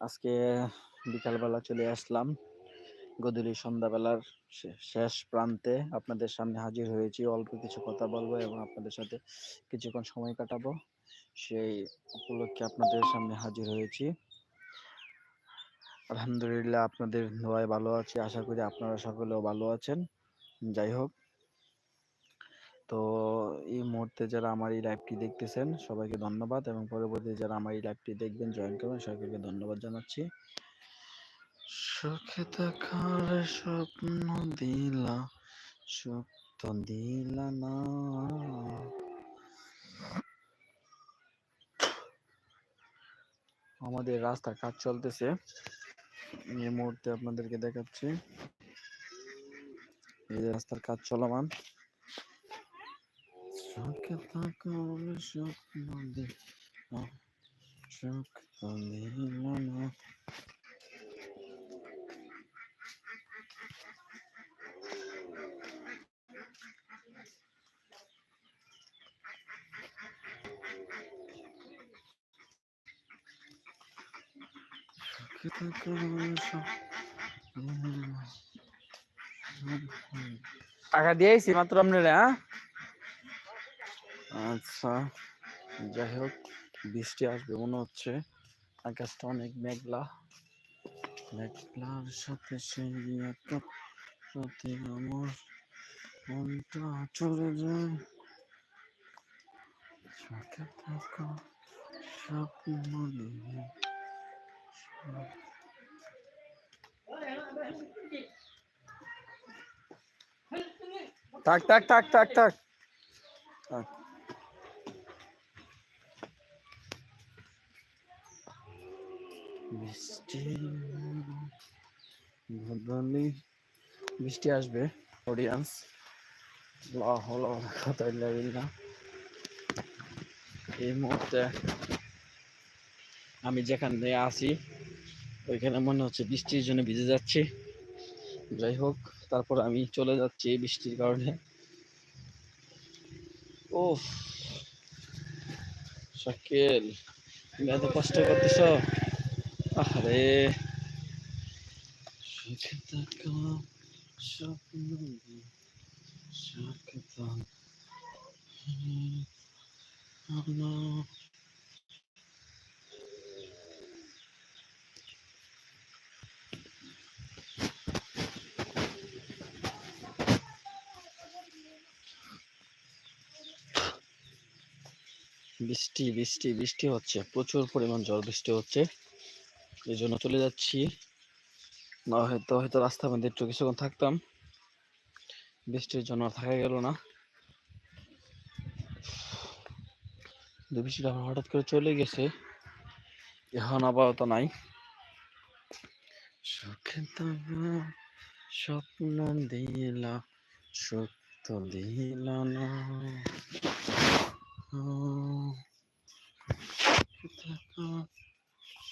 আজকে বিকালবেলা চলে আসলাম গধূলি সন্ধ্যাবেলার শেষ প্রান্তে। আপনাদের সামনে হাজির হয়েছি, অল্প কিছু কথা বলব এবং আপনাদের সাথে কিছুক্ষণ সময় কাটাবো। সেই উপলক্ষে আপনাদের সামনে হাজির হয়েছি। আলহামদুলিল্লাহ, আপনাদের দোয়ায় ভালো আছি। আশা করি আপনারা সকলেও ভালো আছেন। যাই হোক তো এই মুহূর্তে যারা আমার এই লাইভটি দেখতেছেন, সবাইকে ধন্যবাদ এবং পরবর্তী যারা আমার এই লাইভটি দেখবেন জয়েন করবেন সবাইকে ধন্যবাদ জানাচ্ছি। সুখে থাকার স্বপ্ন দিলা দিলা না। আমাদের রাস্তার কাজ চলতেছে। এই মুহূর্তে আপনাদেরকে দেখাচ্ছি। এই রাস্তার কাজ চলমান। সুখে থাকার স্বপ্ন দিলা সুখ তো দিলা না টাকা দিয়েছি মাত্র আপনারা হ্যাঁ? আচ্ছা যাই হোক বৃষ্টি আসবে মনে হচ্ছে। আকাশটা অনেক মেঘলা। মেঘলার সাথে সেই সাথে আমার মনটা চলে যায়। সাথে থাকা স্বপ্ন থাক থাক থাক থাক। থাক। বৃষ্টি বদলি বৃষ্টি আসবে অডিয়েন্স এই মুহূর্তে আমি যেখানে আছি, ওইখানে মনে হচ্ছে বৃষ্টির জন্য ভিজে যাচ্ছি। যাই হোক, তারপর আমি চলে যাচ্ছি বৃষ্টির কারণে। ও শাকিল, তুমি এত কষ্ট করতেছ? আরে বৃষ্টি বৃষ্টি বৃষ্টি হচ্ছে প্রচুর পরিমাণ জল বৃষ্টি হচ্ছে। এই জন্য চলে যাচ্ছি। না, হয়তো হয়তো রাস্তার মধ্যে একটু কিছুক্ষণ থাকতাম। বৃষ্টির জন্য থাকা গেল না। বৃষ্টিটা হঠাৎ করে চলে গেছে। এখন আপাতত নাই। সুখে স্বপ্ন দিলা তো দিল না।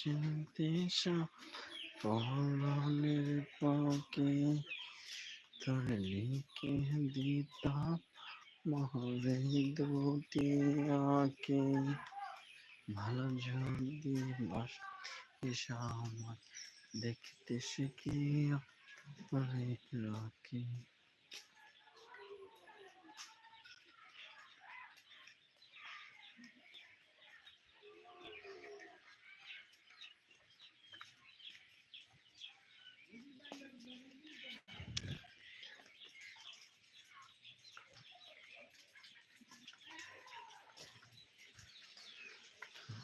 চিনতে পরনের পাকে তোর লিখে দিতাম মহরে দুটি আঁকে। ভালো যদি বাস আমার দেখতে শিখি রাখি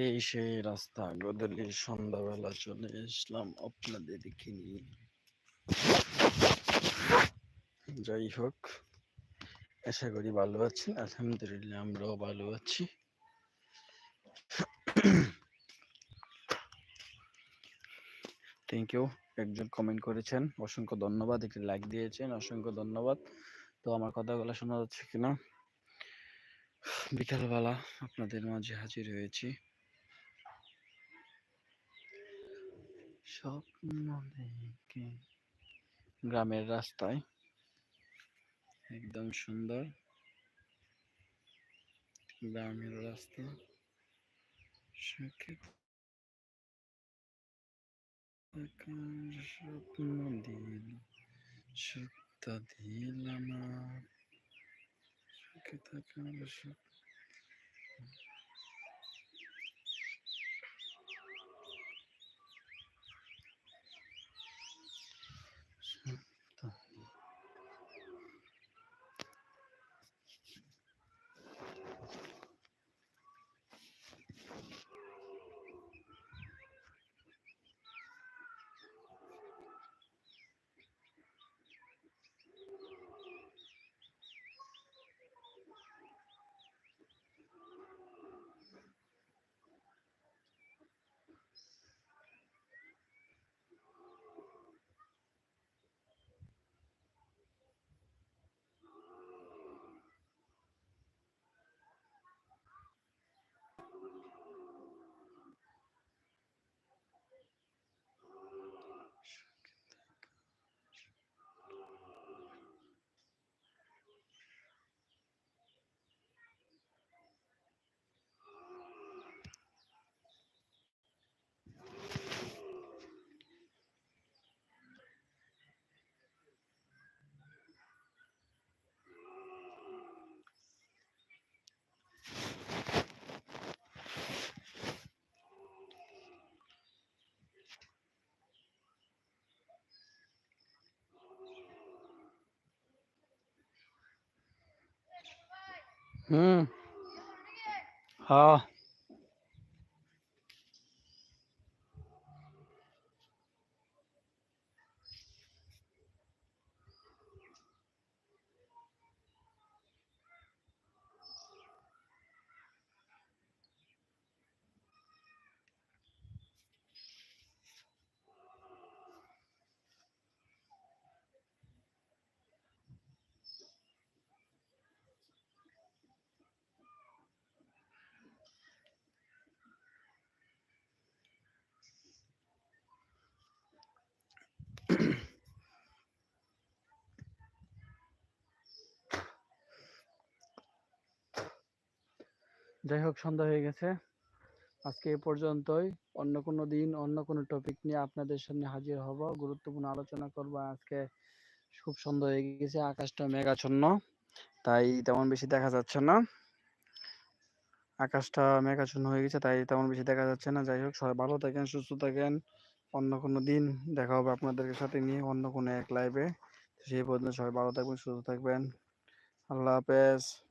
এই সেই রাস্তা গদলি সন্ধ্যাবেলা চলে আসলাম আপনাদেরকে নিয়ে। যাই হোক, আশা করি ভালো আছেন। আলহামদুলিল্লাহ আমরাও ভালো আছি। থ্যাংক ইউ একজন কমেন্ট করেছেন, অসংখ্য ধন্যবাদ। একটি লাইক দিয়েছেন, অসংখ্য ধন্যবাদ। তো আমার কথাগুলো শোনা যাচ্ছে কিনা? বিকালবেলা আপনাদের মাঝে হাজির হয়েছি। স্বপ্ন দেখে গ্রামের রাস্তায় একদম সুন্দর গ্রামের রাস্তা। স্বপ্ন দিল সত্য দিল আমার। সুখে থাকার স্বপ্ন হুম হ্যাঁ যাই হোক সন্ধ্যা হয়ে গেছে। আজকে এ পর্যন্তই। অন্য কোনো দিন, অন্য কোনো টপিক নিয়ে আপনাদের সামনে হাজির হব। গুরুত্বপূর্ণ আলোচনা করব। আজকে খুব সন্ধ্যা হয়ে গেছে, আকাশটা মেঘাচ্ছন্ন। তাই তেমন বেশি দেখা যাচ্ছে না। আকাশটা মেঘাচ্ছন্ন হয়ে গেছে, তাই তেমন বেশি দেখা যাচ্ছে না। যাই হোক সবাই ভালো থাকেন, সুস্থ থাকেন। অন্য কোনো দিন দেখা হবে আপনাদের সাথে নিয়ে, অন্য কোনো এক লাইভে সেই পর্যন্ত সবাই ভালো থাকবেন, সুস্থ থাকবেন। আল্লাহ হাফেজ।